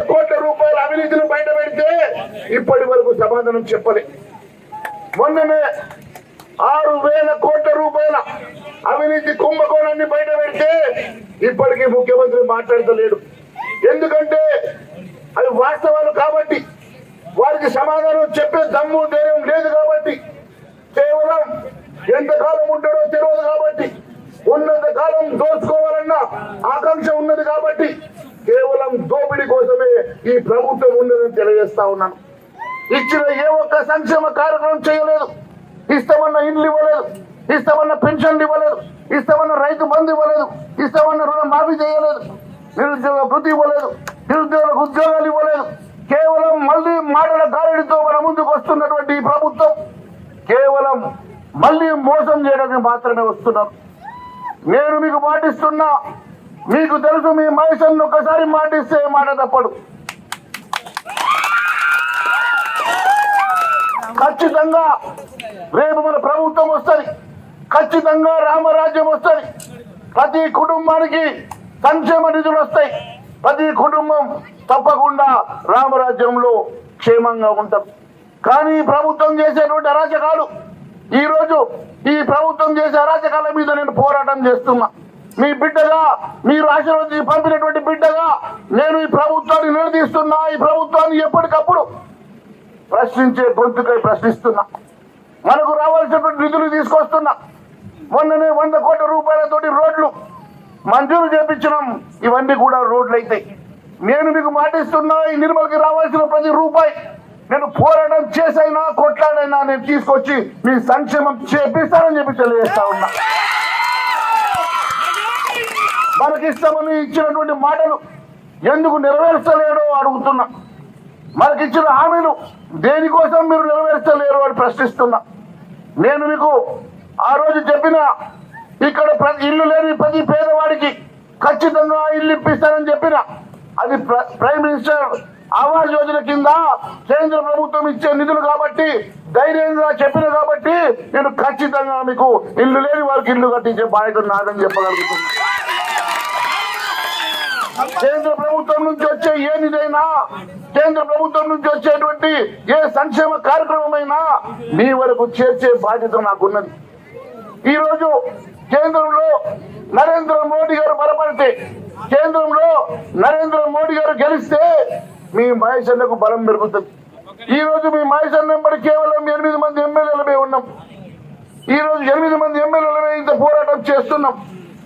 కోట్ల రూపాయల అవినీతిని బయట పెడితే ఇప్పటి వరకు సమాధానం చెప్పలే. మొన్ననే ఆరు వేల కోట్ల రూపాయల అవినీతి కుంభకోణాన్ని బయట పెడితే ఇప్పటికీ ముఖ్యమంత్రి మాట్లాడతలేడు. ఎందుకంటే అవి వాస్తవాలు కాబట్టి వారికి సమాధానం చెప్పే దమ్ము ధైర్యం లేదు కాబట్టి కేవలం ఎంతకాలం ఉంటాడో తెలియదు కాబట్టి ఉన్నంత కాలం దోచుకోవాలన్న ఆకాంక్ష ఉన్నది కాబట్టి ఈ ప్రభుత్వం ఉండదని తెలియజేస్తా ఉన్నాను. ఇచ్చిన ఏ ఒక్క సంక్షేమ కార్యక్రమం చేయలేదు. ఇస్తామన్న ఇండ్లు ఇవ్వలేదు. ఇస్తామన్న పెన్షన్లు ఇవ్వలేదు. ఇష్టమన్న రైతు బంధు ఇవ్వలేదు. ఇష్టమన్న రుణం మాఫీ చేయలేదు. నిరుద్యోగ వృద్ధి ఇవ్వలేదు. నిరుద్యోగులకు ఉద్యోగాలు ఇవ్వలేదు. కేవలం మళ్ళీ మాటల గారడితో మన ముందుకు వస్తున్నటువంటి ఈ ప్రభుత్వం కేవలం మళ్ళీ మోసం చేయడానికి మాత్రమే వస్తున్నాం నేను మీకు మాటిస్తున్నా. మీకు తెలుసు మీ మహేషన్ ఒకసారి మాటిస్తే మాట తప్పడు. ఖచ్చితంగా రేపు మన ప్రభుత్వం వస్తుంది. ఖచ్చితంగా రామరాజ్యం వస్తుంది. ప్రతి కుటుంబానికి సంక్షేమ నిధులు వస్తాయి. ప్రతి కుటుంబం తప్పకుండా రామరాజ్యంలో క్షేమంగా ఉంటారు కానీ ప్రభుత్వం చేసేటువంటి అరాచకాలు ఈరోజు ఈ ప్రభుత్వం చేసే అరాచకాల మీద నేను పోరాటం చేస్తున్నా. మీ బిడ్డగా మీరు ఆశీర్వదించి పంపినటువంటి బిడ్డగా నేను ఈ ప్రభుత్వాన్ని నిలదీస్తున్నా. ఈ ప్రభుత్వాన్ని ఎప్పటికప్పుడు ప్రశ్నించే గొంతుకై ప్రశ్నిస్తున్నా. మనకు రావాల్సినటువంటి నిధులు తీసుకొస్తున్నా. మొన్ననే వంద కోట్ల రూపాయలతోటి రోడ్లు మంజూరు చేపించినాం. ఇవన్నీ కూడా రోడ్లు అవుతాయి నేను మీకు మాటిస్తున్నా ఈ నిర్మలకి రావాల్సిన ప్రతి రూపాయి నేను పోరాటం చేసైనా కొట్లాడైనా నేను తీసుకొచ్చి మీ సంక్షేమం చేపిస్తానని చెప్పి తెలియజేస్తా ఉన్నా. మనకిస్తామని ఇచ్చినటువంటి మాటలు ఎందుకు నెరవేర్చలేడో అడుగుతున్నా. మనకిచ్చిన హామీలు దేనికోసం మీరు నెరవేర్చలేరు అని ప్రశ్నిస్తున్నా. నేను మీకు ఆ రోజు చెప్పిన ఇక్కడ ఇల్లు లేని ప్రతి పేదవాడికి ఖచ్చితంగా ఇల్లు ఇప్పిస్తానని చెప్పిన అది ప్ర- ప్రైమ్ మినిస్టర్ ఆవాస్ యోజన కింద కేంద్ర ప్రభుత్వం ఇచ్చే నిధులు కాబట్టి ధైర్యంగా చెప్పిన కాబట్టి నేను ఖచ్చితంగా మీకు ఇల్లు లేని వారికి ఇల్లు కట్టించే బాధ్యత నాదని చెప్పగలుగుతున్నాను కేంద్ర ప్రభుత్వం నుంచి వచ్చే ఏ నిధైనా కేంద్ర ప్రభుత్వం నుంచి వచ్చేటువంటి ఏ సంక్షేమ కార్యక్రమమైనా మీ వరకు చేర్చే బాధ్యత నాకున్నది. ఈరోజు కేంద్రంలో నరేంద్ర మోడీ గారు బలపడితే కేంద్రంలో నరేంద్ర మోడీ గారు గెలిస్తే మీ మహేశ్వరకు బలం పెరుగుతుంది. ఈ రోజు మీ మహేశ్వర్ నెంబర్ కేవలం ఎనిమిది మంది ఎమ్మెల్యేలమే ఉన్నాం. ఈ రోజు ఎనిమిది మంది ఎమ్మెల్యేలమే ఇంత పోరాటం చేస్తున్నాం.